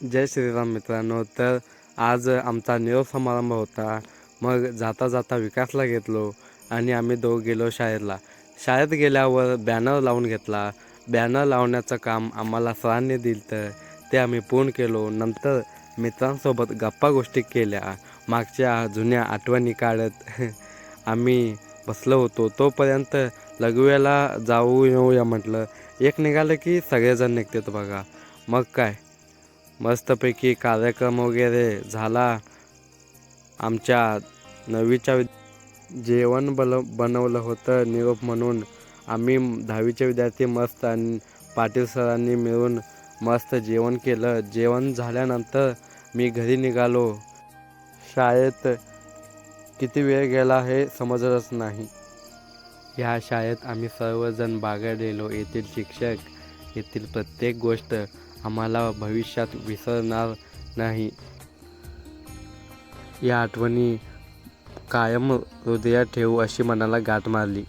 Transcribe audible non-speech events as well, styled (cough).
जय श्रीराम मित्रांनो तर आज आमचा निरोप समारंभ होता. मग जाता जाता विकासला घेतलो आणि आम्ही दो गेलो शाळेला शाळेत गेल्यावर बॅनर लावून घेतला. बॅनर लावण्याचं काम आम्हाला सरांनी दिलं तर ते आम्ही पूर्ण केलो. नंतर मित्रांसोबत गप्पा गोष्टी केल्या. मागच्या जुन्या आठवणी काढत (laughs) आम्ही बसलो होतो. तोपर्यंत लघुवेला जाऊ येऊया म्हटलं. एक निघालं की सगळेजण निघतात बघा. मग काय? मस्तपैकी कार्यक्रम वगैरे झाला. आमच्या नववीच्या विद- जेवण बल बनवलं होतं निरोप म्हणून. आम्ही दहावीचे विद्यार्थी मस्त आणि पाटील सरांनी मिळून मस्त जेवण केलं. जेवण झाल्यानंतर मी घरी निघालो. शाळेत किती वेळ गेला हे समजलंच नाही. ह्या शाळेत आम्ही सर्वजण बागडलेलो. येथील शिक्षक येथील प्रत्येक गोष्ट आम्हाला भविष्यात विसरणार नाही. या आठवणी कायम हृदयात ठेवू अशी मनाला गाठ मारली.